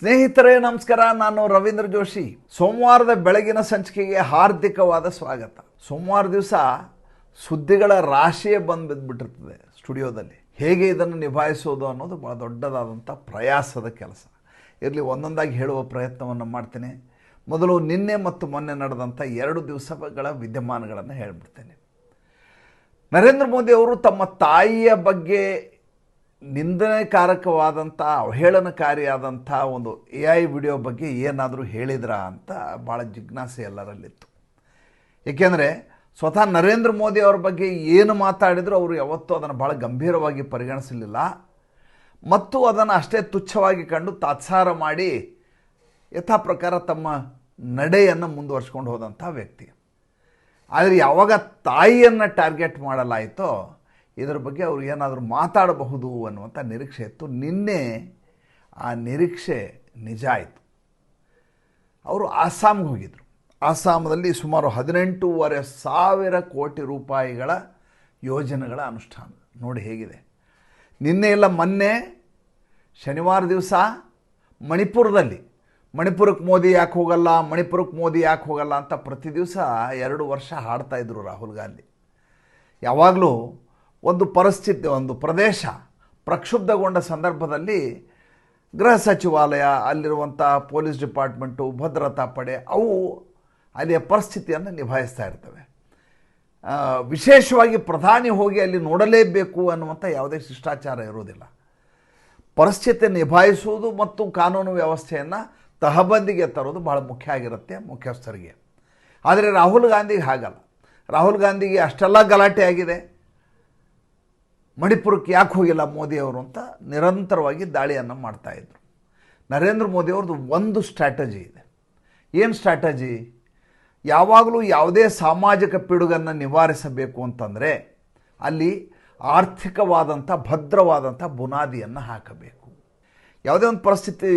ಸ್ನೇಹಿತರೇ, ನಮಸ್ಕಾರ. ನಾನು ರವೀಂದ್ರ ಜೋಶಿ. ಸೋಮವಾರದ ಬೆಳಗಿನ ಸಂಚಿಕೆಗೆ ಹಾರ್ದಿಕವಾದ ಸ್ವಾಗತ. ಸೋಮವಾರ ದಿವಸ ಸುದ್ದಿಗಳ ರಾಶಿಯೇ ಬಂದು ಬಿದ್ದುಬಿಟ್ಟಿರ್ತದೆ ಸ್ಟುಡಿಯೋದಲ್ಲಿ. ಹೇಗೆ ಇದನ್ನು ನಿಭಾಯಿಸೋದು ಅನ್ನೋದು ಭಾಳ ದೊಡ್ಡದಾದಂಥ ಪ್ರಯಾಸದ ಕೆಲಸ. ಇರಲಿ, ಒಂದೊಂದಾಗಿ ಹೇಳುವ ಪ್ರಯತ್ನವನ್ನು ಮಾಡ್ತೇನೆ. ಮೊದಲು ನಿನ್ನೆ ಮತ್ತು ಮೊನ್ನೆ ನಡೆದಂಥ ಎರಡು ದಿವಸಗಳ ವಿದ್ಯಮಾನಗಳನ್ನು ಹೇಳ್ಬಿಡ್ತೇನೆ. ನರೇಂದ್ರ ಮೋದಿ ಅವರು ತಮ್ಮ ತಾಯಿಯ ಬಗ್ಗೆ ನಿಂದನೆಕಾರಕವಾದಂಥ, ಅವಹೇಳನಕಾರಿಯಾದಂಥ ಒಂದು ಎ ಐ ವಿಡಿಯೋ ಬಗ್ಗೆ ಏನಾದರೂ ಹೇಳಿದ್ರಾ ಅಂತ ಭಾಳ ಜಿಜ್ಞಾಸೆ ಎಲ್ಲರಲ್ಲಿತ್ತು. ಏಕೆಂದರೆ ಸ್ವತಃ ನರೇಂದ್ರ ಮೋದಿ ಅವ್ರ ಬಗ್ಗೆ ಏನು ಮಾತಾಡಿದರೂ ಅವರು ಯಾವತ್ತೂ ಅದನ್ನು ಭಾಳ ಗಂಭೀರವಾಗಿ ಪರಿಗಣಿಸಲಿಲ್ಲ. ಮತ್ತು ಅದನ್ನು ಅಷ್ಟೇ ತುಚ್ಛವಾಗಿ ಕಂಡು ತಾತ್ಸಾರ ಮಾಡಿ ಯಥಾ ಪ್ರಕಾರ ತಮ್ಮ ನಡೆಯನ್ನು ಮುಂದುವರ್ಸ್ಕೊಂಡು ಹೋದಂಥ ವ್ಯಕ್ತಿ. ಆದರೆ ಯಾವಾಗ ತಾಯಿಯನ್ನು ಟಾರ್ಗೆಟ್ ಮಾಡಲಾಯಿತೋ ಇದರ ಬಗ್ಗೆ ಅವರು ಏನಾದರೂ ಮಾತಾಡಬಹುದು ಅನ್ನುವಂಥ ನಿರೀಕ್ಷೆ ಇತ್ತು. ನಿನ್ನೆ ಆ ನಿರೀಕ್ಷೆ ನಿಜ ಆಯಿತು. ಅವರು ಆಸ್ಸಾಮ್ಗೆ ಹೋಗಿದ್ದರು ಆಸ್ಸಾಮದಲ್ಲಿ ಸುಮಾರು ಹದಿನೆಂಟೂವರೆ ಸಾವಿರ ಕೋಟಿ ರೂಪಾಯಿಗಳ ಯೋಜನೆಗಳ ಅನುಷ್ಠಾನ. ನೋಡಿ ಹೇಗಿದೆ. ನಿನ್ನೆ ಇಲ್ಲ, ಮೊನ್ನೆ ಶನಿವಾರ ದಿವಸ ಮಣಿಪುರದಲ್ಲಿ. ಮಣಿಪುರಕ್ಕೆ ಮೋದಿ ಯಾಕೆ ಹೋಗಲ್ಲ, ಮಣಿಪುರಕ್ಕೆ ಮೋದಿ ಯಾಕೆ ಹೋಗಲ್ಲ ಅಂತ ಪ್ರತಿ ದಿವಸ ಎರಡು ವರ್ಷ ಹಾಡ್ತಾಯಿದ್ರು ರಾಹುಲ್ ಗಾಂಧಿ. ಯಾವಾಗಲೂ ಒಂದು ಪರಿಸ್ಥಿತಿ, ಒಂದು ಪ್ರದೇಶ ಪ್ರಕ್ಷುಬ್ಧಗೊಂಡ ಸಂದರ್ಭದಲ್ಲಿ ಗೃಹ ಸಚಿವಾಲಯ ಅಲ್ಲಿರುವಂಥ ಪೊಲೀಸ್ ಡಿಪಾರ್ಟ್ಮೆಂಟು, ಭದ್ರತಾ ಪಡೆ, ಅವು ಅಲ್ಲಿಯ ಪರಿಸ್ಥಿತಿಯನ್ನು ನಿಭಾಯಿಸ್ತಾ ಇರ್ತವೆ. ವಿಶೇಷವಾಗಿ ಪ್ರಧಾನಿ ಹೋಗಿ ಅಲ್ಲಿ ನೋಡಲೇಬೇಕು ಅನ್ನುವಂಥ ಯಾವುದೇ ಶಿಷ್ಟಾಚಾರ ಇರುವುದಿಲ್ಲ. ಪರಿಸ್ಥಿತಿ ನಿಭಾಯಿಸುವುದು ಮತ್ತು ಕಾನೂನು ವ್ಯವಸ್ಥೆಯನ್ನು ತಹಬಂದಿಗೆ ತರೋದು ಭಾಳ ಮುಖ್ಯ ಆಗಿರುತ್ತೆ, ಮುಖ್ಯಸ್ಥರಿಗೆ. ಆದರೆ ರಾಹುಲ್ ಗಾಂಧಿಗೆ ಹಾಗಲ್ಲ. ರಾಹುಲ್ ಗಾಂಧಿಗೆ ಅಷ್ಟೆಲ್ಲ ಗಲಾಟೆ ಆಗಿದೆ. ಮಣಿಪುರಕ್ಕೆ ಯಾಕೆ ಹೋಗಿಲ್ಲ ಮೋದಿಯವರು ಅಂತ ನಿರಂತರವಾಗಿ ದಾಳಿಯನ್ನು ಮಾಡ್ತಾಯಿದ್ರು ನರೇಂದ್ರ ಮೋದಿ ಅವ್ರದ್ದು ಒಂದು ಸ್ಟ್ರಾಟಜಿ ಇದೆ. ಏನು ಸ್ಟ್ರಾಟಜಿ? ಯಾವಾಗಲೂ ಯಾವುದೇ ಸಾಮಾಜಿಕ ಪಿಡುಗನ್ನು ನಿವಾರಿಸಬೇಕು ಅಂತಂದರೆ ಅಲ್ಲಿ ಆರ್ಥಿಕವಾದಂಥ, ಭದ್ರವಾದಂಥ ಬುನಾದಿಯನ್ನು ಹಾಕಬೇಕು. ಯಾವುದೇ ಒಂದು ಪರಿಸ್ಥಿತಿ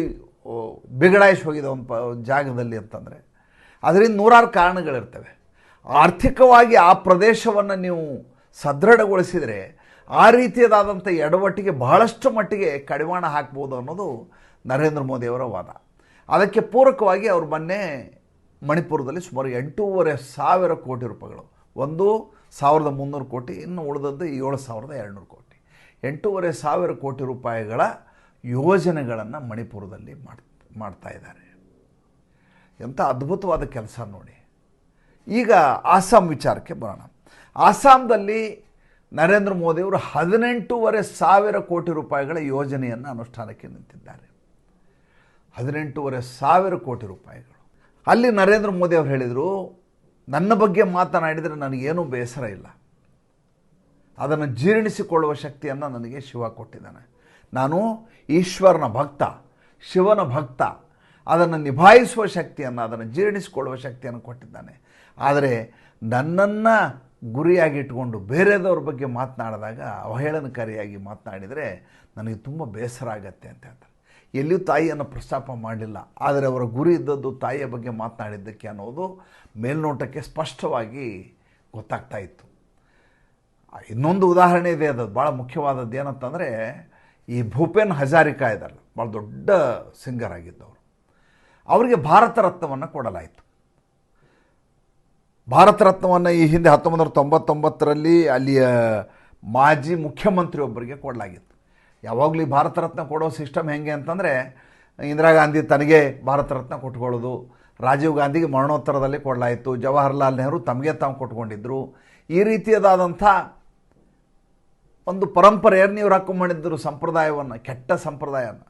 ಬಿಗಡಾಯಿಸಿ ಹೋಗಿದೆ ಒಂದು ಪ, ಜಾಗದಲ್ಲಿ ಅಂತಂದರೆ ಅದರಿಂದ ನೂರಾರು ಕಾರಣಗಳಿರ್ತವೆ. ಆರ್ಥಿಕವಾಗಿ ಆ ಪ್ರದೇಶವನ್ನು ನೀವು ಸದೃಢಗೊಳಿಸಿದರೆ ಆ ರೀತಿಯದಾದಂಥ ಎಡವಟ್ಟಿಗೆ ಬಹಳಷ್ಟು ಮಟ್ಟಿಗೆ ಕಡಿವಾಣ ಹಾಕ್ಬೋದು ಅನ್ನೋದು ನರೇಂದ್ರ ಮೋದಿಯವರ ವಾದ. ಅದಕ್ಕೆ ಪೂರಕವಾಗಿ ಅವರು ಮೊನ್ನೆ ಮಣಿಪುರದಲ್ಲಿ ಸುಮಾರು ಎಂಟೂವರೆ ಸಾವಿರ ಕೋಟಿ ರೂಪಾಯಿಗಳು, ಒಂದು ಸಾವಿರದ ಮುನ್ನೂರು ಕೋಟಿ, ಇನ್ನು ಉಳಿದದ್ದು ಏಳು ಸಾವಿರದ ಎರಡುನೂರು ಕೋಟಿ. ಎಂಟೂವರೆ ಸಾವಿರ ಕೋಟಿ ರೂಪಾಯಿಗಳ ಯೋಜನೆಗಳನ್ನು ಮಣಿಪುರದಲ್ಲಿ ಮಾಡ್, ಮಾಡ್ತಾ ಇದ್ದಾರೆ. ಎಂಥ ಅದ್ಭುತವಾದ ಕೆಲಸ ನೋಡಿ. ಈಗ ಆಸಾಂ ವಿಚಾರಕ್ಕೆ ಬರೋಣ. ಆಸಾಂದಲ್ಲಿ ನರೇಂದ್ರ ಮೋದಿಯವರು ಹದಿನೆಂಟೂವರೆ ಸಾವಿರ ಕೋಟಿ ರೂಪಾಯಿಗಳ ಯೋಜನೆಯನ್ನು ಅನುಷ್ಠಾನಕ್ಕೆ ನಿಂತಿದ್ದಾರೆ. ಹದಿನೆಂಟೂವರೆ ಸಾವಿರ ಕೋಟಿ ರೂಪಾಯಿಗಳು. ಅಲ್ಲಿ ನರೇಂದ್ರ ಮೋದಿ ಅವರು ಹೇಳಿದರು, ನನ್ನ ಬಗ್ಗೆ ಮಾತನಾಡಿದರೆ ನನಗೇನೂ ಬೇಸರ ಇಲ್ಲ. ಅದನ್ನು ಜೀರ್ಣಿಸಿಕೊಳ್ಳುವ ಶಕ್ತಿಯನ್ನು ನನಗೆ ಶಿವ ಕೊಟ್ಟಿದ್ದಾನೆ. ನಾನು ಈಶ್ವರನ ಭಕ್ತ, ಶಿವನ ಭಕ್ತ, ಅದನ್ನು ನಿಭಾಯಿಸುವ ಶಕ್ತಿಯನ್ನು, ಅದನ್ನು ಜೀರ್ಣಿಸಿಕೊಳ್ಳುವ ಶಕ್ತಿಯನ್ನು ಕೊಟ್ಟಿದ್ದಾನೆ. ಆದರೆ ನನ್ನನ್ನು ಗುರಿಯಾಗಿಟ್ಕೊಂಡು ಬೇರೆದವ್ರ ಬಗ್ಗೆ ಮಾತನಾಡಿದಾಗ ಅವಹೇಳನಕಾರಿಯಾಗಿ ಮಾತನಾಡಿದರೆ ನನಗೆ ತುಂಬ ಬೇಸರ ಆಗತ್ತೆ ಅಂತ ಹೇಳ್ತಾರೆ. ಎಲ್ಲಿಯೂ ತಾಯಿಯನ್ನು ಪ್ರಸ್ತಾಪ ಮಾಡಲಿಲ್ಲ, ಆದರೆ ಅವರ ಗುರಿ ಇದ್ದದ್ದು ತಾಯಿಯ ಬಗ್ಗೆ ಮಾತನಾಡಿದ್ದಕ್ಕೆ ಅನ್ನೋದು ಮೇಲ್ನೋಟಕ್ಕೆ ಸ್ಪಷ್ಟವಾಗಿ ಗೊತ್ತಾಗ್ತಾ ಇತ್ತು. ಇನ್ನೊಂದು ಉದಾಹರಣೆ ಇದೆ, ಅದು ಭಾಳ ಮುಖ್ಯವಾದದ್ದು ಏನಂತಂದರೆ, ಈ ಭೂಪೇನ್ ಹಜಾರಿಕಾ ಇದ್ದಾರಲ್ಲ, ಭಾಳ ದೊಡ್ಡ ಸಿಂಗರ್ ಆಗಿದ್ದವರು. ಅವರಿಗೆ ಭಾರತ ರತ್ನವನ್ನು ಕೊಡಲಾಯಿತು. ಭಾರತ ರತ್ನವನ್ನು ಈ ಹಿಂದೆ ಹತ್ತೊಂಬತ್ತು ನೂರ ತೊಂಬತ್ತೊಂಬತ್ತರಲ್ಲಿ ಅಲ್ಲಿಯ ಮಾಜಿ ಮುಖ್ಯಮಂತ್ರಿಯೊಬ್ಬರಿಗೆ ಕೊಡಲಾಗಿತ್ತು. ಯಾವಾಗಲೂ ಭಾರತ ರತ್ನ ಕೊಡೋ ಸಿಸ್ಟಮ್ ಹೆಂಗೆ ಅಂತಂದರೆ, ಇಂದಿರಾ ಗಾಂಧಿ ತನಗೆ ಭಾರತ ರತ್ನ ಕೊಟ್ಕೊಳ್ಳೋದು, ರಾಜೀವ್ ಗಾಂಧಿಗೆ ಮರಣೋತ್ತರದಲ್ಲಿ ಕೊಡಲಾಯಿತು, ಜವಾಹರ್ಲಾಲ್ ನೆಹರು ತಮಗೆ ತಾವು ಕೊಟ್ಕೊಂಡಿದ್ದರು ಈ ರೀತಿಯದಾದಂಥ ಒಂದು ಪರಂಪರೆಯನ್ನು ಇವರು ಮಾಡಿದ್ದರು ಸಂಪ್ರದಾಯವನ್ನು, ಕೆಟ್ಟ ಸಂಪ್ರದಾಯವನ್ನು.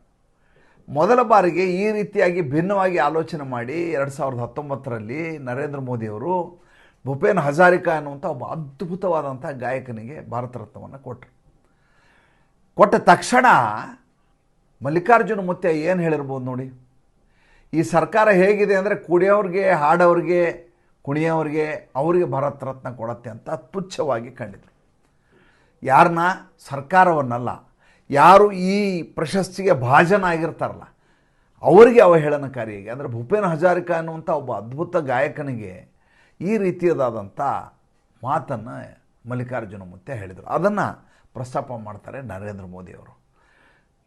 ಮೊದಲ ಬಾರಿಗೆ ಈ ರೀತಿಯಾಗಿ ಭಿನ್ನವಾಗಿ ಆಲೋಚನೆ ಮಾಡಿ ಎರಡು ಸಾವಿರದ ಹತ್ತೊಂಬತ್ತರಲ್ಲಿ ನರೇಂದ್ರ ಮೋದಿಯವರು ಭೂಪೇನ್ ಹಜಾರಿಕಾ ಅನ್ನುವಂಥ ಒಬ್ಬ ಅದ್ಭುತವಾದಂಥ ಗಾಯಕನಿಗೆ ಭಾರತ ರತ್ನವನ್ನು ಕೊಟ್ಟರು ಕೊಟ್ಟ ತಕ್ಷಣ ಮಲ್ಲಿಕಾರ್ಜುನ ಮುತ್ತೆ ಏನು ಹೇಳಿರ್ಬೋದು ನೋಡಿ. ಈ ಸರ್ಕಾರ ಹೇಗಿದೆ ಅಂದರೆ ಕುಡಿಯೋರಿಗೆ, ಹಾಡೋರಿಗೆ, ಕುಣಿಯೋರಿಗೆ ಅವರಿಗೆ ಭಾರತ ರತ್ನ ಕೊಡತ್ತೆ ಅಂತ ತುಚ್ಛವಾಗಿ ಕಂಡಿದ್ರು. ಯಾರನ್ನ ಸರ್ಕಾರವನ್ನಲ್ಲ. ಯಾರು ಈ ಪ್ರಶಸ್ತಿಗೆ ಭಾಜನಾಗಿರ್ತಾರಲ್ಲ ಅವರಿಗೆ ಅವಹೇಳನಕಾರಿಯಾಗಿ ಅಂದರೆ ಭೂಪೇನ್ ಹಜಾರಿಕಾ ಅನ್ನುವಂಥ ಒಬ್ಬ ಅದ್ಭುತ ಗಾಯಕನಿಗೆ ಈ ರೀತಿಯದಾದಂಥ ಮಾತನ್ನು ಮಲ್ಲಿಕಾರ್ಜುನ ಮುತ್ತೆ ಹೇಳಿದರು. ಅದನ್ನು ಪ್ರಸ್ತಾಪ ಮಾಡ್ತಾರೆ ನರೇಂದ್ರ ಮೋದಿಯವರು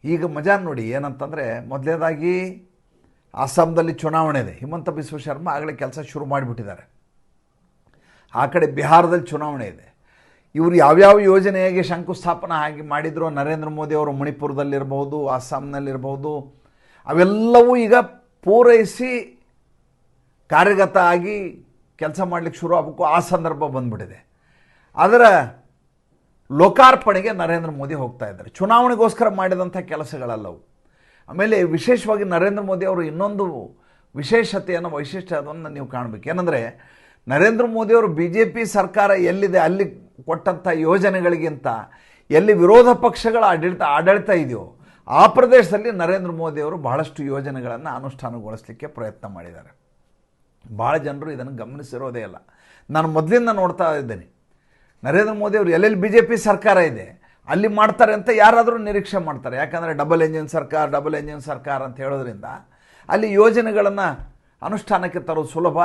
ಈಗ ಮಜಾ ನೋಡಿ ಏನಂತಂದರೆ ಮೊದಲನೇದಾಗಿ ಅಸ್ಸಾಂದಲ್ಲಿ ಚುನಾವಣೆ ಇದೆ. ಹಿಮಂತ ಬಿಸ್ವ ಶರ್ಮಾ ಆಗಲೇ ಕೆಲಸ ಶುರು ಮಾಡಿಬಿಟ್ಟಿದ್ದಾರೆ. ಆ ಕಡೆ ಬಿಹಾರದಲ್ಲಿ ಚುನಾವಣೆ ಇದೆ. ಇವರು ಯಾವ್ಯಾವ ಯೋಜನೆಗೆ ಶಂಕುಸ್ಥಾಪನೆ ಆಗಿ ಮಾಡಿದ್ರು ನರೇಂದ್ರ ಮೋದಿ ಅವರು ಮಣಿಪುರದಲ್ಲಿರ್ಬೋದು ಅಸ್ಸಾಂನಲ್ಲಿರ್ಬೋದು ಅವೆಲ್ಲವೂ ಈಗ ಪೂರೈಸಿ ಕಾರ್ಯಗತ ಆಗಿ ಕೆಲಸ ಮಾಡಲಿಕ್ಕೆ ಶುರು ಆಗಬೇಕು, ಆ ಸಂದರ್ಭ ಬಂದ್ಬಿಟ್ಟಿದೆ. ಅದರ ಲೋಕಾರ್ಪಣೆಗೆ ನರೇಂದ್ರ ಮೋದಿ ಹೋಗ್ತಾ ಇದ್ದಾರೆ. ಚುನಾವಣೆಗೋಸ್ಕರ ಮಾಡಿದಂಥ ಕೆಲಸಗಳಲ್ಲವು. ಆಮೇಲೆ ವಿಶೇಷವಾಗಿ ನರೇಂದ್ರ ಮೋದಿ ಅವರು ಇನ್ನೊಂದು ವಿಶೇಷತೆಯನ್ನು ವೈಶಿಷ್ಟ್ಯವನ್ನು ನೀವು ಕಾಣಬೇಕು. ಏನಂದರೆ, ನರೇಂದ್ರ ಮೋದಿಯವರು ಬಿ ಜೆ ಪಿ ಸರ್ಕಾರ ಎಲ್ಲಿದೆ, ಅಲ್ಲಿ ಕೊಟ್ಟಂಥ ಯೋಜನೆಗಳಿಗಿಂತ ಎಲ್ಲಿ ವಿರೋಧ ಪಕ್ಷಗಳ ಆಡಳಿತ ಆಡಳಿತ ಇದೆಯೋ, ಆ ಪ್ರದೇಶದಲ್ಲಿ ನರೇಂದ್ರ ಮೋದಿಯವರು ಬಹಳಷ್ಟು ಯೋಜನೆಗಳನ್ನು ಅನುಷ್ಠಾನಗೊಳಿಸಲಿಕ್ಕೆ ಪ್ರಯತ್ನ ಮಾಡಿದ್ದಾರೆ. ಭಾಳ ಜನರು ಇದನ್ನು ಗಮನಿಸಿರೋದೇ ಇಲ್ಲ ನಾನು ಮೊದಲಿಂದ ನೋಡ್ತಾ ಇದ್ದೇನೆ. ನರೇಂದ್ರ ಮೋದಿ ಅವರು ಎಲ್ಲೆಲ್ಲಿ ಬಿ ಜೆ ಪಿ ಸರ್ಕಾರ ಇದೆ. ಅಲ್ಲಿ ಮಾಡ್ತಾರೆ ಅಂತ ಯಾರಾದರೂ ನಿರೀಕ್ಷೆ ಮಾಡ್ತಾರೆ. ಯಾಕಂದರೆ ಡಬಲ್ ಎಂಜಿನ್ ಸರ್ಕಾರ, ಡಬಲ್ ಎಂಜಿನ್ ಸರ್ಕಾರ ಅಂತ ಹೇಳೋದ್ರಿಂದ ಅಲ್ಲಿ ಯೋಜನೆಗಳನ್ನು ಅನುಷ್ಠಾನಕ್ಕೆ ತರೋದು ಸುಲಭ,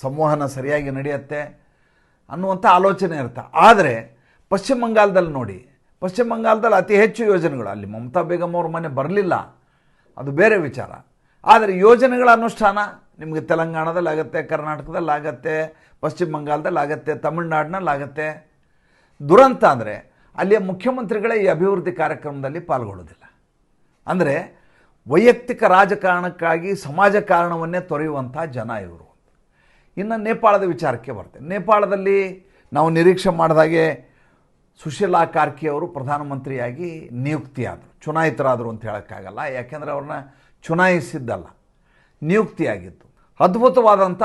ಸಂವಹನ ಸರಿಯಾಗಿ ನಡೆಯುತ್ತೆ ಅನ್ನುವಂಥ ಆಲೋಚನೆ ಇರುತ್ತೆ. ಆದರೆ ಪಶ್ಚಿಮ ಬಂಗಾಲದಲ್ಲಿ ನೋಡಿ, ಪಶ್ಚಿಮ ಬಂಗಾಲದಲ್ಲಿ ಅತಿ ಹೆಚ್ಚು ಯೋಜನೆಗಳು, ಅಲ್ಲಿ ಮಮತಾ ಬೇಗಮ್ ಅವ್ರ ಮನೆ ಬರಲಿಲ್ಲ. ಅದು ಬೇರೆ ವಿಚಾರ. ಆದರೆ ಯೋಜನೆಗಳ ಅನುಷ್ಠಾನ ನಿಮಗೆ ತೆಲಂಗಾಣದಲ್ಲಿ ಆಗುತ್ತೆ, ಕರ್ನಾಟಕದಲ್ಲಿ ಆಗುತ್ತೆ, ಪಶ್ಚಿಮ ಬಂಗಾಳದಲ್ಲಿ ಆಗುತ್ತೆ, ತಮಿಳ್ನಾಡಿನಲ್ಲಿ ಆಗುತ್ತೆ. ದುರಂತ ಅಂದರೆ ಅಲ್ಲಿಯ ಮುಖ್ಯಮಂತ್ರಿಗಳೇ ಈ ಅಭಿವೃದ್ಧಿ ಕಾರ್ಯಕ್ರಮದಲ್ಲಿ ಪಾಲ್ಗೊಳ್ಳೋದಿಲ್ಲ. ಅಂದರೆ ವೈಯಕ್ತಿಕ ರಾಜಕಾರಣಕ್ಕಾಗಿ ಸಮಾಜ ಕಾರಣವನ್ನೇ ತೊರೆಯುವಂಥ ಜನ ಇವರು. ಇನ್ನು ನೇಪಾಳದ ವಿಚಾರಕ್ಕೆ ಬರ್ತೇನೆ. ನೇಪಾಳದಲ್ಲಿ ನಾವು ನಿರೀಕ್ಷೆ ಮಾಡಿದಾಗೆ ಸುಶೀಲಾ ಕಾರ್ಕಿ ಅವರು ಪ್ರಧಾನಮಂತ್ರಿಯಾಗಿ ನಿಯುಕ್ತಿಯಾದರು, ಚುನಾಯಿತರಾದರು ಅಂತ ಹೇಳೋಕ್ಕಾಗಲ್ಲ. ಯಾಕೆಂದರೆ ಅವ್ರನ್ನ ಚುನಾಯಿಸಿದ್ದಲ್ಲ. ನಿಯುಕ್ತಿಯಾಗಿತ್ತು. ಅದ್ಭುತವಾದಂಥ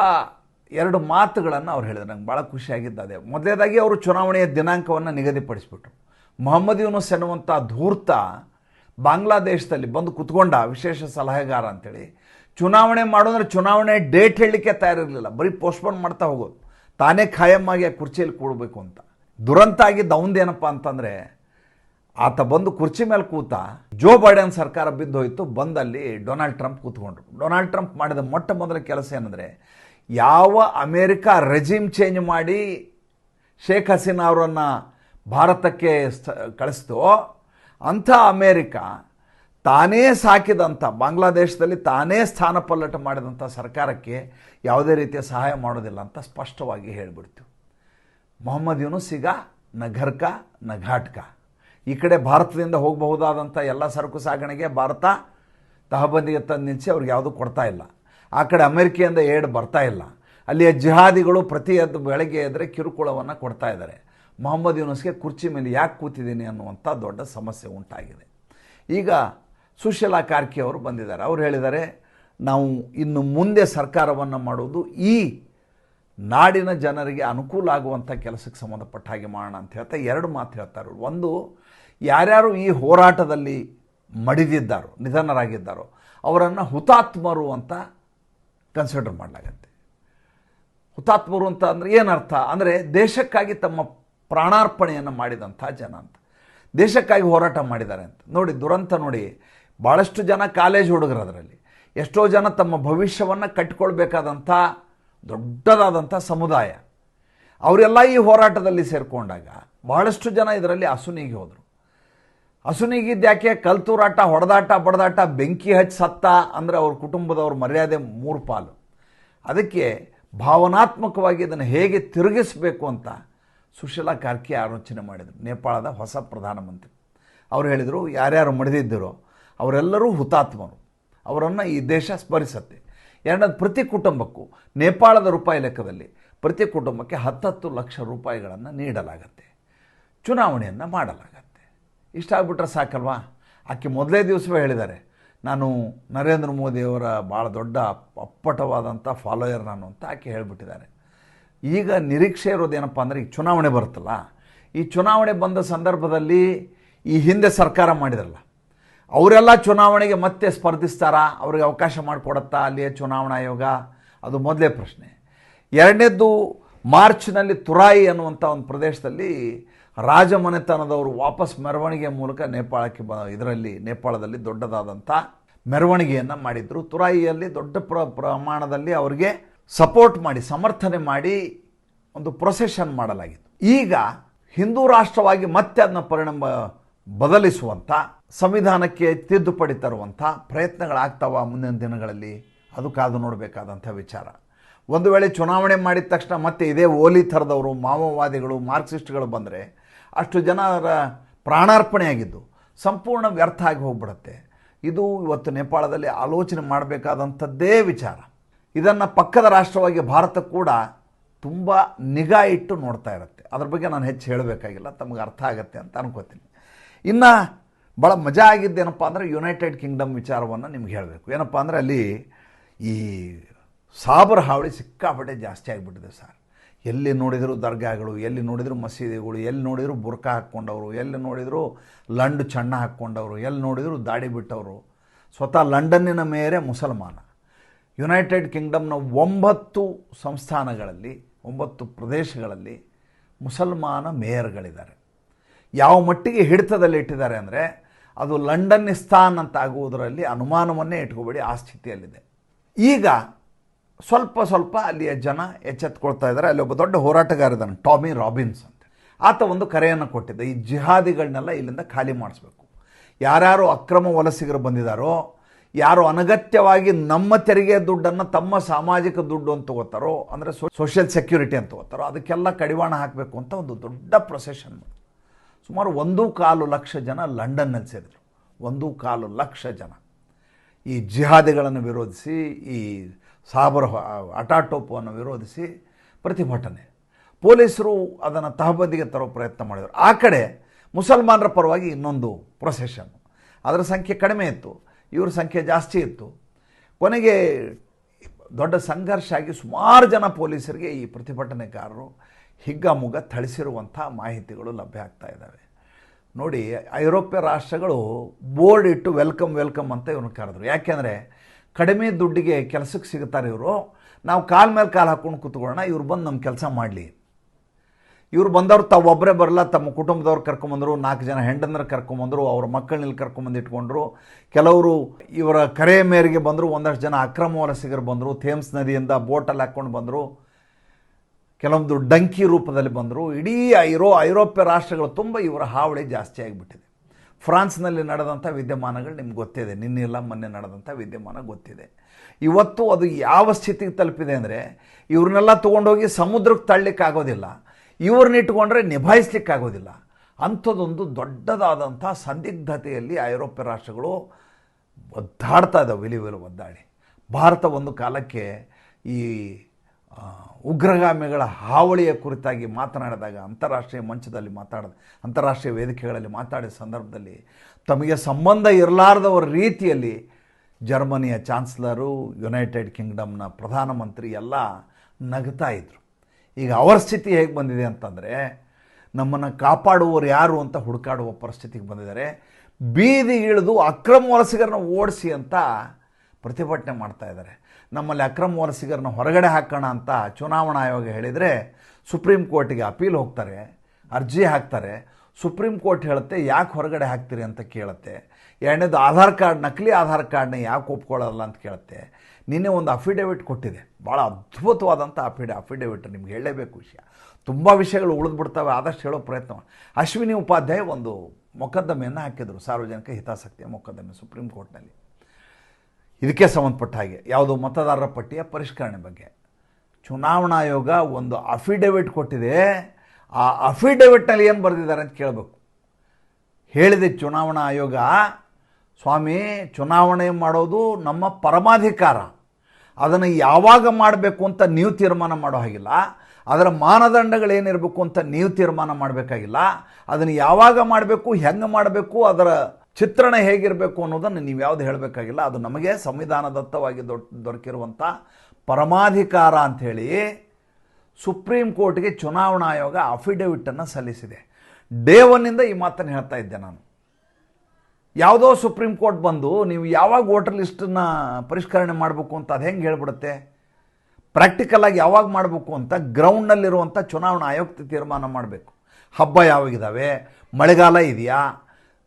ಎರಡು ಮಾತುಗಳನ್ನು ಅವ್ರು ಹೇಳಿದ್ರು. ನಂಗೆ ಭಾಳ ಖುಷಿಯಾಗಿದ್ದು ಅದೇ. ಮೊದಲೇದಾಗಿ ಅವರು ಚುನಾವಣೆಯ ದಿನಾಂಕವನ್ನು ನಿಗದಿಪಡಿಸಿಬಿಟ್ರು. ಮೊಹಮ್ಮದ್ ಯೂನುಸ್ ಎನ್ನುವಂಥ ಧೂರ್ತ ಬಾಂಗ್ಲಾದೇಶದಲ್ಲಿ ಬಂದು ಕುತ್ಕೊಂಡ ವಿಶೇಷ ಸಲಹೆಗಾರ ಅಂತೇಳಿ, ಚುನಾವಣೆ ಮಾಡೋದ್ರೆ ಚುನಾವಣೆ ಡೇಟ್ ಹೇಳಲಿಕ್ಕೆ ತಯಾರಿರಲಿಲ್ಲ. ಬರೀ ಪೋಸ್ಟ್ಪೋನ್ ಮಾಡ್ತಾ ಹೋಗೋದು. ತಾನೇ ಖಾಯಂ ಆಗಿ ಆ ಕುರ್ಚಿಯಲ್ಲಿ ಕೂಡಬೇಕು ಅಂತ. ದುರಂತ ಆಗಿದ್ದ ಅವಂದೇನಪ್ಪ ಅಂತಂದರೆ ಆತ ಬಂದು ಕುರ್ಚಿ ಮೇಲೆ ಕೂತ ಜೋ ಬೈಡನ್ ಸರ್ಕಾರ ಬಿದ್ದು ಹೋಯಿತು. ಬಂದಲ್ಲಿ ಡೊನಾಲ್ಡ್ ಟ್ರಂಪ್ ಕೂತ್ಕೊಂಡ್ರು. ಡೊನಾಲ್ಡ್ ಟ್ರಂಪ್ ಮಾಡಿದ ಮೊಟ್ಟ ಮೊದಲ ಕೆಲಸ ಏನಂದರೆ ಯಾವ ಅಮೇರಿಕ ರೆಜಿಮ್ ಚೇಂಜ್ ಮಾಡಿ ಶೇಖ್ ಹಸೀನಾ ಅವರನ್ನು ಭಾರತಕ್ಕೆ ಕಳಿಸ್ತೋ ಅಂಥ ಅಮೇರಿಕ ತಾನೇ ಸಾಕಿದಂಥ, ಬಾಂಗ್ಲಾದೇಶದಲ್ಲಿ ತಾನೇ ಸ್ಥಾನಪಲ್ಲಟ ಮಾಡಿದಂಥ ಸರ್ಕಾರಕ್ಕೆ ಯಾವುದೇ ರೀತಿಯ ಸಹಾಯ ಮಾಡೋದಿಲ್ಲ ಅಂತ ಸ್ಪಷ್ಟವಾಗಿ ಹೇಳಿಬಿಡ್ತೀವಿ ಮೊಹಮ್ಮದ್ ಯೂನುಸ್ ಈಗ ನ ಘರ್ಕ, ನ ಘಾಟ್ಕ. ಈ ಕಡೆ ಭಾರತದಿಂದ ಹೋಗಬಹುದಾದಂಥ ಎಲ್ಲ ಸರಕು ಸಾಗಣೆಗೆ ಭಾರತ ತಹಬಂದಿಗೆ ತಂದು ನಿಲ್ಲಿಸಿ ಅವ್ರಿಗೆ ಯಾವುದೂ ಕೊಡ್ತಾ ಇಲ್ಲ. ಆ ಕಡೆ ಅಮೆರಿಕೆಯಿಂದ ಏಡ್ ಬರ್ತಾ ಇಲ್ಲ. ಅಲ್ಲಿಯ ಜಿಹಾದಿಗಳು ಪ್ರತಿ ಅದು ಬೆಳಗ್ಗೆ ಎದ್ದರೆ ಕಿರುಕುಳವನ್ನು ಕೊಡ್ತಾ ಇದ್ದಾರೆ. ಮೊಹಮ್ಮದ್ ಯೂನಸ್ಗೆ ಕುರ್ಚಿ ಮೇಲೆ ಯಾಕೆ ಕೂತಿದ್ದೀನಿ ಅನ್ನುವಂಥ ದೊಡ್ಡ ಸಮಸ್ಯೆ ಉಂಟಾಗಿದೆ. ಈಗ ಸುಶೀಲಾ ಕಾರ್ಕಿ ಅವರು ಬಂದಿದ್ದಾರೆ. ಅವ್ರು ಹೇಳಿದ್ದಾರೆ, ನಾವು ಇನ್ನು ಮುಂದೆ ಸರ್ಕಾರವನ್ನು ಮಾಡುವುದು ಈ ನಾಡಿನ ಜನರಿಗೆ ಅನುಕೂಲ ಆಗುವಂಥ ಕೆಲಸಕ್ಕೆ ಸಂಬಂಧಪಟ್ಟ ಹಾಗೆ ಮಾಡೋಣ ಅಂತ ಹೇಳ್ತಾ ಎರಡು ಮಾತು ಹೇಳ್ತಾರೆ ಒಂದು ಯಾರ್ಯಾರು ಈ ಹೋರಾಟದಲ್ಲಿ ಮಡಿದಿದ್ದಾರೋ, ನಿಧನರಾಗಿದ್ದಾರೋ, ಅವರನ್ನು ಹುತಾತ್ಮರು ಅಂತ ಕನ್ಸಿಡರ್ ಮಾಡಲಾಗತ್ತೆ. ಹುತಾತ್ಮರು ಅಂತ ಅಂದರೆ ಏನರ್ಥ? ಅಂದರೆ ದೇಶಕ್ಕಾಗಿ ತಮ್ಮ ಪ್ರಾಣಾರ್ಪಣೆಯನ್ನು ಮಾಡಿದಂಥ ಜನ ಅಂತ. ದೇಶಕ್ಕಾಗಿ ಹೋರಾಟ ಮಾಡಿದ್ದಾರೆ ಅಂತ. ನೋಡಿ, ದುರಂತ ನೋಡಿ ಭಾಳಷ್ಟು ಜನ ಕಾಲೇಜ್ ಹುಡುಗರು ಅದರಲ್ಲಿ. ಎಷ್ಟೋ ಜನ ತಮ್ಮ ಭವಿಷ್ಯವನ್ನು ಕಟ್ಟಿಕೊಳ್ಬೇಕಾದಂಥ ದೊಡ್ಡದಾದಂಥ ಸಮುದಾಯ. ಅವರೆಲ್ಲ ಈ ಹೋರಾಟದಲ್ಲಿ ಸೇರಿಕೊಂಡಾಗ ಬಹಳಷ್ಟು ಜನ ಇದರಲ್ಲಿ ಅಸುನೀಗಿ ಹೋದರು. ಅಸುನೀಗಿದ್ದು ಯಾಕೆ? ಕಲ್ತೂರಾಟ, ಹೊಡೆದಾಟ, ಬಡದಾಟ, ಬೆಂಕಿ ಹಚ್ಚಿ ಸತ್ತ ಅಂದರೆ ಅವ್ರ ಕುಟುಂಬದವ್ರ ಮರ್ಯಾದೆ ಮೂರು ಪಾಲು. ಅದಕ್ಕೆ ಭಾವನಾತ್ಮಕವಾಗಿ ಅದನ್ನು ಹೇಗೆ ತಿರುಗಿಸಬೇಕು ಅಂತ ಸುಶೀಲಾ ಕಾರ್ಕಿ ಆಲೋಚನೆ ಮಾಡಿದರು. ನೇಪಾಳದ ಹೊಸ ಪ್ರಧಾನಮಂತ್ರಿ. ಅವರು ಹೇಳಿದರು, ಯಾರ್ಯಾರು ಮಡಿದಿದ್ದರೋ ಅವರೆಲ್ಲರೂ ಹುತಾತ್ಮರು. ಅವರನ್ನು ಈ ದೇಶ ಸ್ಮರಿಸತ್ತೆ. ಎರಡನೇದು ಪ್ರತಿ ಕುಟುಂಬಕ್ಕೂ, ನೇಪಾಳದ ರೂಪಾಯಿ ಲೆಕ್ಕದಲ್ಲಿ ಪ್ರತಿ ಕುಟುಂಬಕ್ಕೆ ಹತ್ತತ್ತು ಲಕ್ಷ ರೂಪಾಯಿಗಳನ್ನು ನೀಡಲಾಗತ್ತೆ. ಚುನಾವಣೆಯನ್ನು ಮಾಡಲಾಗತ್ತೆ. ಇಷ್ಟ ಆಗ್ಬಿಟ್ರೆ ಸಾಕಲ್ವಾ? ಆಕೆ ಮೊದಲೇ ದಿವಸವೇ ಹೇಳಿದ್ದಾರೆ, ನಾನು ನರೇಂದ್ರ ಮೋದಿಯವರ ಭಾಳ ದೊಡ್ಡ ಅಪ್ಪಟವಾದಂಥ ಫಾಲೋಯರ್ ನಾನು ಅಂತ ಆಕೆ ಹೇಳಿಬಿಟ್ಟಿದ್ದಾರೆ. ಈಗ ನಿರೀಕ್ಷೆ ಇರೋದೇನಪ್ಪ ಅಂದರೆ ಈಗ ಚುನಾವಣೆ ಬರುತ್ತಲ್ಲ, ಈ ಚುನಾವಣೆ ಬಂದ ಸಂದರ್ಭದಲ್ಲಿ ಈ ಹಿಂದೆ ಸರ್ಕಾರ ಮಾಡಿದ್ರಲ್ಲ, ಅವರೆಲ್ಲ ಚುನಾವಣೆಗೆ ಮತ್ತೆ ಸ್ಪರ್ಧಿಸ್ತಾರಾ? ಅವ್ರಿಗೆ ಅವಕಾಶ ಮಾಡಿಕೊಡುತ್ತಾ ಅಲ್ಲಿಯ ಚುನಾವಣಾ ಆಯೋಗ? ಅದು ಮೊದಲೇ ಪ್ರಶ್ನೆ. ಎರಡನೇದ್ದು ಮಾರ್ಚ್ನಲ್ಲಿ ತುರಾಯಿ ಅನ್ನುವಂಥ ಒಂದು ಪ್ರದೇಶದಲ್ಲಿ ರಾಜಮನೆತನದವರು ವಾಪಸ್ ಮೆರವಣಿಗೆ ಮೂಲಕ ನೇಪಾಳಕ್ಕೆ ಬ, ಇದರಲ್ಲಿ, ನೇಪಾಳದಲ್ಲಿ ದೊಡ್ಡದಾದಂಥ ಮೆರವಣಿಗೆಯನ್ನು ಮಾಡಿದರು. ತುರಾಯಿಯಲ್ಲಿ ದೊಡ್ಡ ಪ್ರ, ಪ್ರಮಾಣದಲ್ಲಿ ಅವರಿಗೆ ಸಪೋರ್ಟ್ ಮಾಡಿ, ಸಮರ್ಥನೆ ಮಾಡಿ ಒಂದು ಪ್ರೊಸೆಷನ್ ಮಾಡಲಾಗಿತ್ತು. ಈಗ ಹಿಂದೂ ರಾಷ್ಟ್ರವಾಗಿ ಮತ್ತೆ ಅದನ್ನ ಪರಿಣಾಮ ಬದಲಿಸುವಂಥ ಸಂವಿಧಾನಕ್ಕೆ ತಿದ್ದುಪಡಿ ತರುವಂಥ ಪ್ರಯತ್ನಗಳಾಗ್ತಾವ ಮುಂದಿನ ದಿನಗಳಲ್ಲಿ? ಅದು ಕಾದು ನೋಡಬೇಕಾದಂಥ ವಿಚಾರ. ಒಂದು ವೇಳೆ ಚುನಾವಣೆ ಮಾಡಿದ ತಕ್ಷಣ ಮತ್ತೆ ಇದೇ ಓಲಿ ಥರದವರು ಮಾವೋವಾದಿಗಳು, ಮಾರ್ಕ್ಸಿಸ್ಟ್ಗಳು ಬಂದರೆ ಅಷ್ಟು ಜನರ ಪ್ರಾಣಾರ್ಪಣೆ ಆಗಿದ್ದು ಸಂಪೂರ್ಣ ವ್ಯರ್ಥ ಆಗಿ ಹೋಗ್ಬಿಡುತ್ತೆ. ಇದು ಇವತ್ತು ನೇಪಾಳದಲ್ಲಿ ಆಲೋಚನೆ ಮಾಡಬೇಕಾದಂಥದ್ದೇ ವಿಚಾರ. ಇದನ್ನು ಪಕ್ಕದ ರಾಷ್ಟ್ರವಾಗಿ ಭಾರತ ಕೂಡ ತುಂಬ ನಿಗಾ ಇಟ್ಟು ನೋಡ್ತಾ ಇರುತ್ತೆ. ಅದ್ರ ಬಗ್ಗೆ ನಾನು ಹೆಚ್ಚು ಹೇಳಬೇಕಾಗಿಲ್ಲ, ತಮಗೆ ಅರ್ಥ ಆಗುತ್ತೆ ಅಂತ ಅನ್ಕೋತೀನಿ. ಇನ್ನು ಭಾಳ ಮಜಾ ಆಗಿದ್ದೇನಪ್ಪ ಅಂದರೆ ಯುನೈಟೆಡ್ ಕಿಂಗ್ಡಮ್ ವಿಚಾರವನ್ನು ನಿಮ್ಗೆ ಹೇಳಬೇಕು. ಏನಪ್ಪ ಅಂದರೆ ಅಲ್ಲಿ ಈ ಸಾಬರ್ ಹಾವಳಿ ಸಿಕ್ಕಾಪಟ್ಟೆ ಜಾಸ್ತಿ ಆಗಿಬಿಟ್ಟಿದೆ ಸರ್. ಎಲ್ಲಿ ನೋಡಿದರೂ ದರ್ಗಾಗಳು, ಎಲ್ಲಿ ನೋಡಿದರೂ ಮಸೀದಿಗಳು, ಎಲ್ಲಿ ನೋಡಿದರೂ ಬುರ್ಕಾ ಹಾಕ್ಕೊಂಡವರು, ಎಲ್ಲಿ ನೋಡಿದರೂ ಲಂಡ್ ಚಣ್ಣ ಹಾಕ್ಕೊಂಡವರು, ಎಲ್ಲಿ ನೋಡಿದರೂ ದಾಡಿ ಬಿಟ್ಟವರು. ಸ್ವತಃ ಲಂಡನ್ನಿನ ಮೇರೆ ಮುಸಲ್ಮಾನ. ಯುನೈಟೆಡ್ ಕಿಂಗ್ಡಮ್ನ ಒಂಬತ್ತು ಸಂಸ್ಥಾನಗಳಲ್ಲಿ, ಒಂಬತ್ತು ಪ್ರದೇಶಗಳಲ್ಲಿ ಮುಸಲ್ಮಾನ ಮೇಯರ್ಗಳಿದ್ದಾರೆ. ಯಾವ ಮಟ್ಟಿಗೆ ಹಿಡಿತದಲ್ಲಿ ಇಟ್ಟಿದ್ದಾರೆ ಅಂದರೆ, ಅದು ಲಂಡನ್ನಿಸ್ತಾನ್ ಅಂತ ಆಗುವುದರಲ್ಲಿ ಅನುಮಾನವನ್ನೇ ಇಟ್ಕೋಬೇಡಿ, ಆ ಸ್ಥಿತಿಯಲ್ಲಿದೆ. ಈಗ ಸ್ವಲ್ಪ ಸ್ವಲ್ಪ ಅಲ್ಲಿಯ ಜನ ಎಚ್ಚೆತ್ಕೊಳ್ತಾ ಇದ್ದಾರೆ. ಅಲ್ಲಿ ಒಬ್ಬ ದೊಡ್ಡ ಹೋರಾಟಗಾರ ಇದ್ದಾನೆ, ಟಾಮಿ ರಾಬಿನ್ಸ್ ಅಂತ. ಆತ ಒಂದು ಕರೆಯನ್ನು ಕೊಟ್ಟಿದ್ದ, ಈ ಜಿಹಾದಿಗಳನ್ನೆಲ್ಲ ಇಲ್ಲಿಂದ ಖಾಲಿ ಮಾಡಿಸ್ಬೇಕು. ಯಾರ್ಯಾರು ಅಕ್ರಮ ವಲಸಿಗರು ಬಂದಿದ್ದಾರೋ, ಯಾರು ಅನಗತ್ಯವಾಗಿ ನಮ್ಮ ತೆರಿಗೆ ದುಡ್ಡನ್ನು ತಮ್ಮ ಸಾಮಾಜಿಕ ದುಡ್ಡು ಅಂತ ತಗೋತಾರೋ, ಅಂದರೆ ಸೋಷಿಯಲ್ ಸೆಕ್ಯೂರಿಟಿ ಅಂತ ತಗೋತಾರೋ, ಅದಕ್ಕೆಲ್ಲ ಕಡಿವಾಣ ಹಾಕಬೇಕು ಅಂತ ಒಂದು ದೊಡ್ಡ ಪ್ರೊಸೆಷನ್ ಸುಮಾರು ಒಂದು ಕಾಲು ಲಕ್ಷ ಜನ ಲಂಡನ್ನಲ್ಲಿ ಸೇರಿದರು. ಒಂದು ಕಾಲು ಲಕ್ಷ ಜನ. ಈ ಜಿಹಾದಿಗಳನ್ನು ವಿರೋಧಿಸಿ, ಈ ಸಾಬರ್ ಅಟಾಟೋಪವನ್ನು ವಿರೋಧಿಸಿ ಪ್ರತಿಭಟನೆ. ಪೊಲೀಸರು ಅದನ್ನು ತಹಬದಿಗೆ ತರೋ ಪ್ರಯತ್ನ ಮಾಡಿದರು. ಆ ಕಡೆ ಮುಸಲ್ಮಾನರ ಪರವಾಗಿ ಇನ್ನೊಂದು ಪ್ರೊಸೆಷನ್. ಅದರ ಸಂಖ್ಯೆ ಕಡಿಮೆ ಇತ್ತು. ಇವ್ರ ಸಂಖ್ಯೆ ಜಾಸ್ತಿ ಇತ್ತು. ಕೊನೆಗೆ ದೊಡ್ಡ ಸಂಘರ್ಷ ಆಗಿ ಸುಮಾರು ಜನ ಪೊಲೀಸರಿಗೆ ಈ ಪ್ರತಿಭಟನೆಕಾರರು ಹಿಗ್ಗಾಮುಗ್ಗ ಥಳಿಸಿರುವಂಥ ಮಾಹಿತಿಗಳು ಲಭ್ಯ ಆಗ್ತಾ ಇದ್ದಾವೆ. ನೋಡಿ, ಐರೋಪ್ಯ ರಾಷ್ಟ್ರಗಳು ಬೋರ್ಡ್ ಇಟ್ಟು ವೆಲ್ಕಮ್ ವೆಲ್ಕಮ್ ಅಂತ ಇವ್ರನ್ನ ಕರೆದ್ರು. ಯಾಕೆಂದರೆ ಕಡಿಮೆ ದುಡ್ಡಿಗೆ ಕೆಲಸಕ್ಕೆ ಸಿಗುತ್ತಾರೆ ಇವರು. ನಾವು ಕಾಲ ಮೇಲೆ ಕಾಲು ಹಾಕ್ಕೊಂಡು ಕೂತ್ಕೊಳ್ಳೋಣ, ಇವ್ರು ಬಂದು ನಮ್ಮ ಕೆಲಸ ಮಾಡಲಿ. ಇವ್ರು ಬಂದವ್ರು ತಾವೊಬ್ಬರೇ ಬರಲ್ಲ, ತಮ್ಮ ಕುಟುಂಬದವ್ರು ಕರ್ಕೊಂಬಂದರು, ನಾಲ್ಕು ಜನ ಹೆಂಡಂದ್ರ ಕರ್ಕೊಂಬಂದರು, ಅವ್ರ ಮಕ್ಕಳನ್ನ ಕರ್ಕೊಂಬಂದು ಇಟ್ಕೊಂಡ್ರು. ಕೆಲವರು ಇವರ ಕರೆ ಮೇರೆಗೆ ಬಂದರು, ಒಂದಷ್ಟು ಜನ ಅಕ್ರಮ ವಲಸಿಗರು ಬಂದರು, ಥೇಮ್ಸ್ ನದಿಯಿಂದ ಬೋಟಲ್ಲಿ ಹಾಕ್ಕೊಂಡು ಬಂದರು. ಕೆಲವೊಂದು ಡಂಕಿ ರೂಪದಲ್ಲಿ ಬಂದರು. ಇಡೀ ಐರೋ, ಐರೋಪ್ಯ ರಾಷ್ಟ್ರಗಳು ತುಂಬ ಇವರ ಹಾವಳಿ ಜಾಸ್ತಿ ಆಗಿಬಿಟ್ಟಿದೆ. ಫ್ರಾನ್ಸ್ನಲ್ಲಿ ನಡೆದಂಥ ವಿದ್ಯಮಾನಗಳು ನಿಮ್ಗೆ ಗೊತ್ತಿದೆ. ನಿನ್ನೆಲ್ಲ ಮೊನ್ನೆ ನಡೆದಂಥ ವಿದ್ಯಮಾನ ಗೊತ್ತಿದೆ. ಇವತ್ತು ಅದು ಯಾವ ಸ್ಥಿತಿಗೆ ತಲುಪಿದೆ ಅಂದರೆ ಇವ್ರನ್ನೆಲ್ಲ ತೊಗೊಂಡೋಗಿ ಸಮುದ್ರಕ್ಕೆ ತಳ್ಳಲಿಕ್ಕಾಗೋದಿಲ್ಲ ಇವ್ರನ್ನ ಇಟ್ಕೊಂಡ್ರೆ ನಿಭಾಯಿಸ್ಲಿಕ್ಕಾಗೋದಿಲ್ಲ ಅಂಥದ್ದೊಂದು ದೊಡ್ಡದಾದಂಥ ಸಂದಿಗ್ಧತೆಯಲ್ಲಿ ಐರೋಪ್ಯ ರಾಷ್ಟ್ರಗಳು ಒದ್ದಾಡ್ತಾ ಇದ್ದಾವೆ ವಿಲಿ ಒದ್ದಾಡಿ. ಭಾರತ ಒಂದು ಕಾಲಕ್ಕೆ ಈ ಉಗ್ರಗಾಮಿಗಳ ಹಾವಳಿಯ ಕುರಿತಾಗಿ ಮಾತನಾಡಿದಾಗ ಅಂತಾರಾಷ್ಟ್ರೀಯ ಮಂಚದಲ್ಲಿ ಮಾತಾಡಿದ, ಅಂತಾರಾಷ್ಟ್ರೀಯ ವೇದಿಕೆಗಳಲ್ಲಿ ಮಾತಾಡಿದ ಸಂದರ್ಭದಲ್ಲಿ ತಮಗೆ ಸಂಬಂಧ ಇರಲಾರ್ದವರ ರೀತಿಯಲ್ಲಿ ಜರ್ಮನಿಯ ಚಾನ್ಸಲರು, ಯುನೈಟೆಡ್ ಕಿಂಗ್ಡಮ್ನ ಪ್ರಧಾನಮಂತ್ರಿ ಎಲ್ಲ ನಗ್ತಾ ಇದ್ದರು ಈಗ ಅವರ ಸ್ಥಿತಿ ಹೇಗೆ ಬಂದಿದೆ ಅಂತಂದರೆ, ನಮ್ಮನ್ನು ಕಾಪಾಡುವವರು ಯಾರು ಅಂತ ಹುಡುಕಾಡುವ ಪರಿಸ್ಥಿತಿಗೆ ಬಂದಿದ್ದಾರೆ. ಬೀದಿ ಇಳಿದು ಅಕ್ರಮ ವಲಸಿಗರನ್ನ ಓಡಿಸಿ ಅಂತ ಪ್ರತಿಭಟನೆ ಮಾಡ್ತಾ ಇದ್ದಾರೆ. ನಮ್ಮಲ್ಲಿ ಅಕ್ರಮ ವಲಸಿಗರನ್ನ ಹೊರಗಡೆ ಹಾಕೋಣ ಅಂತ ಚುನಾವಣಾ ಆಯೋಗ ಹೇಳಿದರೆ ಸುಪ್ರೀಂ ಕೋರ್ಟಿಗೆ ಅಪೀಲ್ ಹೋಗ್ತಾರೆ, ಅರ್ಜಿ ಹಾಕ್ತಾರೆ. ಸುಪ್ರೀಂ ಕೋರ್ಟ್ ಹೇಳುತ್ತೆ, ಯಾಕೆ ಹೊರಗಡೆ ಹಾಕ್ತೀರಿ ಅಂತ ಕೇಳುತ್ತೆ. ಎರಡನೇದು ಆಧಾರ್ ಕಾರ್ಡ್, ನಕಲಿ ಆಧಾರ್ ಕಾರ್ಡ್ನ ಯಾಕೆ ಒಪ್ಕೊಳ್ಳೋಲ್ಲ ಅಂತ ಕೇಳುತ್ತೆ. ನಿನ್ನೆ ಒಂದು ಅಫಿಡೇವಿಟ್ ಕೊಟ್ಟಿದೆ. ಭಾಳ ಅದ್ಭುತವಾದಂಥ ಅಫಿಡ, ಅಫಿಡೇವಿಟ್ ನಿಮ್ಗೆ ಹೇಳಲೇಬೇಕು ವಿಷಯ. ತುಂಬ ವಿಷಯಗಳು ಉಳಿದ್ಬಿಡ್ತವೆ ಆದಷ್ಟು ಹೇಳೋ ಪ್ರಯತ್ನ. ಅಶ್ವಿನಿ ಉಪಾಧ್ಯಾಯ ಒಂದು ಮೊಕದ್ದಮೆಯನ್ನು ಹಾಕಿದರು, ಸಾರ್ವಜನಿಕ ಹಿತಾಸಕ್ತಿಯ ಮೊಕದ್ದಮೆ ಸುಪ್ರೀಂ ಕೋರ್ಟ್ನಲ್ಲಿ. ಇದಕ್ಕೆ ಸಂಬಂಧಪಟ್ಟ ಹಾಗೆ. ಯಾವುದು ಮತದಾರರ ಪಟ್ಟಿಯ ಪರಿಷ್ಕರಣೆ ಬಗ್ಗೆ. ಚುನಾವಣಾ ಆಯೋಗ ಒಂದು ಅಫಿಡೇವಿಟ್ ಕೊಟ್ಟಿದೆ. ಆ ಅಫಿಡೇವಿಟ್ನಲ್ಲಿ ಏನು ಬರೆದಿದ್ದಾರೆ ಅಂತ ಕೇಳಬೇಕು. ಹೇಳಿದೆ ಚುನಾವಣಾ ಆಯೋಗ, ಸ್ವಾಮಿ, ಚುನಾವಣೆ ಮಾಡೋದು ನಮ್ಮ ಪರಮಾಧಿಕಾರ. ಅದನ್ನು ಯಾವಾಗ ಮಾಡಬೇಕು ಅಂತ ನೀವು ತೀರ್ಮಾನ ಮಾಡೋ ಹಾಗಿಲ್ಲ. ಅದರ ಮಾನದಂಡಗಳೇನಿರಬೇಕು ಅಂತ ನೀವು ತೀರ್ಮಾನ ಮಾಡಬೇಕಾಗಿಲ್ಲ. ಅದನ್ನು ಯಾವಾಗ ಮಾಡಬೇಕು, ಹೆಂಗೆ ಮಾಡಬೇಕು, ಅದರ ಚಿತ್ರಣ ಹೇಗಿರಬೇಕು ಅನ್ನೋದನ್ನು ನೀವು ಯಾವುದು ಹೇಳಬೇಕಾಗಿಲ್ಲ. ಅದು ನಮಗೆ ಸಂವಿಧಾನದತ್ತವಾಗಿ ದೊ ದೊರಕಿರುವಂಥ ಪರಮಾಧಿಕಾರ ಅಂಥೇಳಿ ಸುಪ್ರೀಂ ಕೋರ್ಟ್ಗೆ ಚುನಾವಣಾ ಆಯೋಗ ಅಫಿಡೆವಿಟನ್ನು ಸಲ್ಲಿಸಿದೆ. ಡೇ ಒನ್ನಿಂದ ಈ ಮಾತನ್ನು ಹೇಳ್ತಾ ಇದ್ದೆ ನಾನು. ಯಾವುದೋ ಸುಪ್ರೀಂ ಕೋರ್ಟ್ ಬಂದು ನೀವು ಯಾವಾಗ ವೋಟರ್ ಲಿಸ್ಟನ್ನ ಪರಿಷ್ಕರಣೆ ಮಾಡಬೇಕು ಅಂತ ಅದು ಹೆಂಗೆ ಹೇಳ್ಬಿಡುತ್ತೆ? ಪ್ರಾಕ್ಟಿಕಲಾಗಿ ಯಾವಾಗ ಮಾಡಬೇಕು ಅಂತ ಗ್ರೌಂಡ್ನಲ್ಲಿರುವಂಥ ಚುನಾವಣಾ ಆಯೋಗ ತೀರ್ಮಾನ ಮಾಡಬೇಕು. ಹಬ್ಬ ಯಾವಾಗಿದ್ದಾವೆ ಮಳೆಗಾಲ ಇದೆಯಾ?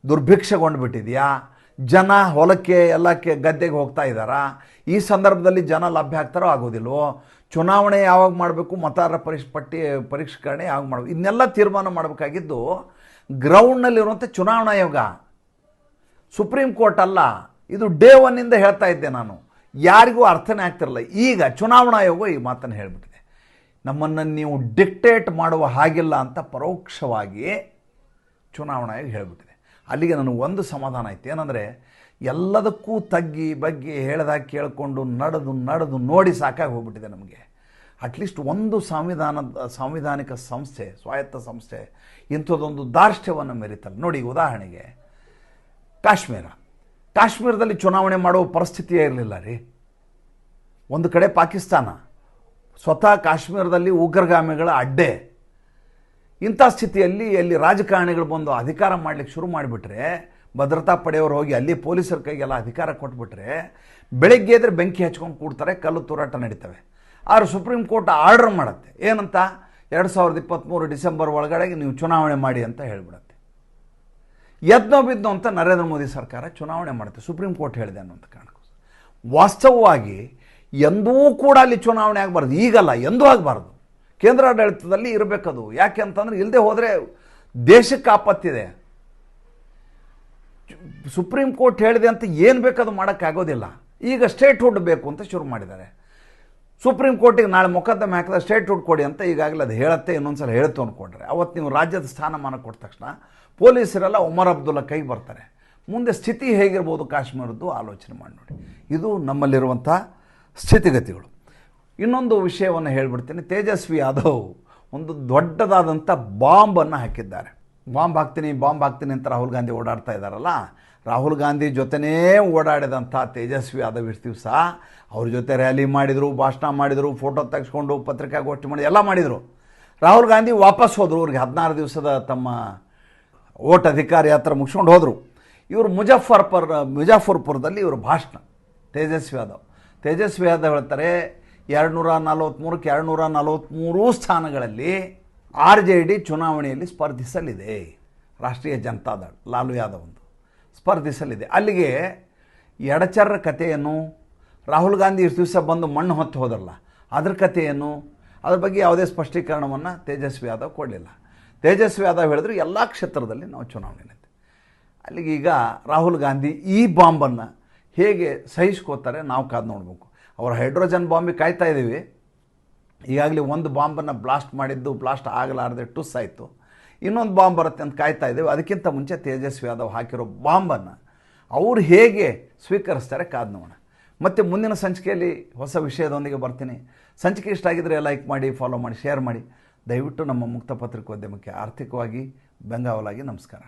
ದುರ್ಭಿಕ್ಷಗೊಂಡು ಬಿಟ್ಟಿದೆಯಾ ಜನ ಹೊಲಕ್ಕೆ, ಎಲ್ಲಕ್ಕೆ ಗದ್ದೆಗೆ ಹೋಗ್ತಾ ಇದ್ದಾರಾ? ಈ ಸಂದರ್ಭದಲ್ಲಿ ಜನ ಲಭ್ಯ ಆಗ್ತಾರೋ ಆಗೋದಿಲ್ವೋ? ಚುನಾವಣೆ ಯಾವಾಗ ಮಾಡಬೇಕು? ಮತದಾರರ ಪರಿಶ್ ಪಟ್ಟಿ, ಪರಿಷ್ಕರಣೆ ಯಾವಾಗ ಮಾಡಬೇಕು? ಇದನ್ನೆಲ್ಲ ತೀರ್ಮಾನ ಮಾಡಬೇಕಾಗಿದ್ದು ಗ್ರೌಂಡ್ನಲ್ಲಿರುವಂಥ ಚುನಾವಣಾ ಆಯೋಗ. ಸುಪ್ರೀಂ ಕೋರ್ಟ್ ಅಲ್ಲ. ಇದು ಡೇ ಒನ್ನಿಂದ ಹೇಳ್ತಾ ಇದ್ದೆ ನಾನು. ಯಾರಿಗೂ ಅರ್ಥನೇ ಆಗ್ತಿರಲ್ಲ ಈಗ ಚುನಾವಣಾ ಆಯೋಗ ಈ ಮಾತನ್ನು ಹೇಳಿಬಿಟ್ಟಿದೆ. ನಮ್ಮನ್ನು ನೀವು ಡಿಕ್ಟೇಟ್ ಮಾಡುವ ಹಾಗಿಲ್ಲ ಅಂತ ಪರೋಕ್ಷವಾಗಿ ಚುನಾವಣಾ ಆಯೋಗ ಹೇಳಿಬಿಟ್ಟಿದೆ. ಅಲ್ಲಿಗೆ ನನಗೆ ಒಂದು ಸಮಾಧಾನ ಆಯ್ತು ಏನಂದರೆ ಎಲ್ಲದಕ್ಕೂ ತಗ್ಗಿ ಬಗ್ಗೆ ಹೇಳ್ದಾಗ ಕೇಳಿಕೊಂಡು ನಡೆದು ನಡೆದು ನೋಡಿ ಸಾಕಾಗಿ ಹೋಗ್ಬಿಟ್ಟಿದೆ ನಮಗೆ. ಅಟ್ಲೀಸ್ಟ್ ಒಂದು ಸಂವಿಧಾನದ, ಸಾಂವಿಧಾನಿಕ ಸಂಸ್ಥೆ, ಸ್ವಾಯತ್ತ ಸಂಸ್ಥೆ ಇಂಥದ್ದೊಂದು ದಾರ್ಷ್ಟ್ಯವನ್ನು ಮೆರೀತಾರೆ ನೋಡಿ ಉದಾಹರಣೆಗೆ ಕಾಶ್ಮೀರ. ಕಾಶ್ಮೀರದಲ್ಲಿ ಚುನಾವಣೆ ಮಾಡುವ ಪರಿಸ್ಥಿತಿಯೇ ಇರಲಿಲ್ಲ ರೀ. ಒಂದು ಕಡೆ ಪಾಕಿಸ್ತಾನ. ಸ್ವತಃ ಕಾಶ್ಮೀರದಲ್ಲಿ ಉಗ್ರಗಾಮಿಗಳ ಅಡ್ಡೆ. ಇಂಥ ಸ್ಥಿತಿಯಲ್ಲಿ ಅಲ್ಲಿ ರಾಜಕಾರಣಿಗಳು ಬಂದು ಅಧಿಕಾರ ಮಾಡಲಿಕ್ಕೆ ಶುರು ಮಾಡಿಬಿಟ್ರೆ, ಭದ್ರತಾ ಪಡೆಯವರು ಹೋಗಿ ಅಲ್ಲಿ ಪೊಲೀಸರ ಕೈಗೆಲ್ಲ ಅಧಿಕಾರ ಕೊಟ್ಬಿಟ್ರೆ, ಬೆಳಗ್ಗೆ ಎದ್ರೆ ಬೆಂಕಿ ಹಚ್ಕೊಂಡು ಕೂಡ್ತಾರೆ, ಕಲ್ಲು ತೂರಾಟ ನಡೀತವೆ. ಆದ್ರೆ ಸುಪ್ರೀಂ ಕೋರ್ಟ್ ಆರ್ಡರ್ ಮಾಡುತ್ತೆ. ಏನಂತ? ಎರಡು ಸಾವಿರದ ಇಪ್ಪತ್ತ್ಮೂರು ಡಿಸೆಂಬರ್ ಒಳಗಡೆ ನೀವು ಚುನಾವಣೆ ಮಾಡಿ ಅಂತ ಹೇಳಿಬಿಡುತ್ತೆ. ಯದ್ನೋ ಬಿದ್ದೋ ಅಂತ ನರೇಂದ್ರ ಮೋದಿ ಸರ್ಕಾರ ಚುನಾವಣೆ ಮಾಡುತ್ತೆ. ಸುಪ್ರೀಂ ಕೋರ್ಟ್ ಹೇಳಿದೆ ಅನ್ನೋಂಥ ಕಾರಣಕ್ಕೋಸ್ಕರ ವಾಸ್ತವವಾಗಿ ಎಂದೂ ಕೂಡ ಅಲ್ಲಿ ಚುನಾವಣೆ ಆಗಬಾರ್ದು. ಈಗಲ್ಲ, ಎಂದೂ ಆಗಬಾರ್ದು. ಕೇಂದ್ರಾಡಳಿತದಲ್ಲಿ ಇರಬೇಕದು. ಯಾಕೆ ಅಂತಂದ್ರೆ ಇಲ್ಲದೆ ಹೋದರೆ ದೇಶಕ್ಕೆ ಆಪತ್ತಿದೆ. ಸುಪ್ರೀಂ ಕೋರ್ಟ್ ಹೇಳಿದೆ ಅಂತ ಏನು ಬೇಕದು ಮಾಡೋಕ್ಕಾಗೋದಿಲ್ಲ ಈಗ ಸ್ಟೇಟ್ಹುಡ್ ಬೇಕು ಅಂತ ಶುರು ಮಾಡಿದ್ದಾರೆ. ಸುಪ್ರೀಂ ಕೋರ್ಟಿಗೆ ನಾಳೆ ಮೊಕದ್ದಮೆ ಹಾಕಿದ ಸ್ಟೇಟ್ಹುಡ್ ಕೊಡಿ ಅಂತ ಈಗಾಗಲೇ ಅದು ಹೇಳುತ್ತೆ, ಇನ್ನೊಂದ್ಸಲ ಹೇಳ್ತು ಅಂದ್ಕೊಂಡ್ರೆ ಅವತ್ತು ನೀವು ರಾಜ್ಯದ ಸ್ಥಾನಮಾನ ಕೊಟ್ಟ ತಕ್ಷಣ ಪೊಲೀಸರೆಲ್ಲ ಉಮರ್ ಅಬ್ದುಲ್ಲಾ ಕೈಗೆ ಬರ್ತಾರೆ. ಮುಂದೆ ಸ್ಥಿತಿ ಹೇಗಿರ್ಬೋದು ಕಾಶ್ಮೀರದ್ದು ಆಲೋಚನೆ ಮಾಡಿ ನೋಡಿ. ಇದು ನಮ್ಮಲ್ಲಿರುವಂಥ ಸ್ಥಿತಿಗತಿಗಳು. ಇನ್ನೊಂದು ವಿಷಯವನ್ನು ಹೇಳ್ಬಿಡ್ತೀನಿ. ತೇಜಸ್ವಿ ಯಾದವ್ ಒಂದು ದೊಡ್ಡದಾದಂಥ ಬಾಂಬನ್ನು ಹಾಕಿದ್ದಾರೆ. ಬಾಂಬ್ ಹಾಕ್ತೀನಿ ಬಾಂಬ್ ಹಾಕ್ತೀನಿ ಅಂತ ರಾಹುಲ್ ಗಾಂಧಿ ಓಡಾಡ್ತಾ ಇದ್ದಾರಲ್ಲ? ರಾಹುಲ್ ಗಾಂಧಿ ಜೊತೆನೇ ಓಡಾಡಿದಂಥ ತೇಜಸ್ವಿ ಯಾದವ್ ಇಷ್ಟು ದಿವಸ ಅವ್ರ ಜೊತೆ ರ್ಯಾಲಿ ಮಾಡಿದರು, ಭಾಷಣ ಮಾಡಿದರು, ಫೋಟೋ ತೆಗೆಸ್ಕೊಂಡು ಪತ್ರಿಕಾಗೋಷ್ಠಿ ಮಾಡಿ ಎಲ್ಲ ಮಾಡಿದರು. ರಾಹುಲ್ ಗಾಂಧಿ ವಾಪಸ್ ಹೋದರು, ಅವ್ರಿಗೆ ಹದಿನಾರು ದಿವಸದ ತಮ್ಮ ಓಟ್ ಅಧಿಕಾರ ಯಾತ್ರೆ ಮುಗಿಸ್ಕೊಂಡು ಹೋದರು. ಇವರು ಮುಜಫರ್ಪುರ್, ಮುಜಾಫರ್ಪುರದಲ್ಲಿ ಇವರು ಭಾಷಣ, ತೇಜಸ್ವಿ ಯಾದವ್. ತೇಜಸ್ವಿ ಯಾದವ್ ಹೇಳ್ತಾರೆ ಎರಡು ನೂರ ನಲವತ್ತ್ಮೂರಕ್ಕೆ ಎರಡು ನೂರ ನಲವತ್ತ್ಮೂರು ಸ್ಥಾನಗಳಲ್ಲಿ ಆರ್ ಜೆ ಡಿ ಚುನಾವಣೆಯಲ್ಲಿ ಸ್ಪರ್ಧಿಸಲಿದೆ. ರಾಷ್ಟ್ರೀಯ ಜನತಾದಳ ಲಾಲು ಯಾದವ್ ಒಂದು ಸ್ಪರ್ಧಿಸಲಿದೆ. ಅಲ್ಲಿಗೆ ಎಡಚರ್ರ ಕಥೆಯನ್ನು ರಾಹುಲ್ ಗಾಂಧಿ ಇಷ್ಟು ದಿವಸ ಬಂದು ಮಣ್ಣು ಹೊತ್ತು ಹೋದ್ರಲ್ಲ ಅದ್ರ ಕಥೆಯನ್ನು, ಅದ್ರ ಬಗ್ಗೆ ಯಾವುದೇ ಸ್ಪಷ್ಟೀಕರಣವನ್ನು ತೇಜಸ್ವಿ ಯಾದವ್ ಕೊಡಲಿಲ್ಲ. ತೇಜಸ್ವಿ ಯಾದವ್ ಹೇಳಿದ್ರು ಎಲ್ಲ ಕ್ಷೇತ್ರದಲ್ಲಿ ನಾವು ಚುನಾವಣೆ ನಿಂತೆ ಅಲ್ಲಿಗೆ ಈಗ ರಾಹುಲ್ ಗಾಂಧಿ ಈ ಬಾಂಬನ್ನು ಹೇಗೆ ಸಹಿಸ್ಕೋತಾರೆ ನಾವು ಕಾದು ನೋಡಬೇಕು. ಅವರ ಹೈಡ್ರೋಜನ್ ಬಾಂಬಿಗೆ ಕಾಯ್ತಾ ಇದ್ದೀವಿ ಈಗಾಗಲೇ ಒಂದು ಬಾಂಬನ್ನು ಬ್ಲಾಸ್ಟ್ ಮಾಡಿದ್ದು, ಬ್ಲಾಸ್ಟ್ ಆಗಲಾರದೆ ಟುಸ್ ಆಯಿತು. ಇನ್ನೊಂದು ಬಾಂಬ್ ಬರುತ್ತೆ ಅಂತ ಕಾಯ್ತಾ ಇದ್ದೇವೆ ಅದಕ್ಕಿಂತ ಮುಂಚೆ ತೇಜಸ್ವಿ ಯಾದವ್ ಹಾಕಿರೋ ಬಾಂಬನ್ನು ಅವರು ಹೇಗೆ ಸ್ವೀಕರಿಸ್ತಾರೆ ಕಾದು ನೋಡೋಣ. ಮತ್ತು ಮುಂದಿನ ಸಂಚಿಕೆಯಲ್ಲಿ ಹೊಸ ವಿಷಯದೊಂದಿಗೆ ಬರ್ತೀನಿ. ಸಂಚಿಕೆ ಇಷ್ಟ ಆಗಿದ್ದರೆ ಲೈಕ್ ಮಾಡಿ, ಫಾಲೋ ಮಾಡಿ, ಶೇರ್ ಮಾಡಿ. ದಯವಿಟ್ಟು ನಮ್ಮ ಮುಕ್ತ ಪತ್ರಿಕೋದ್ಯಮಕ್ಕೆ ಆರ್ಥಿಕವಾಗಿ ಬೆಂಗಾವಲಾಗಿ ನಮಸ್ಕಾರ.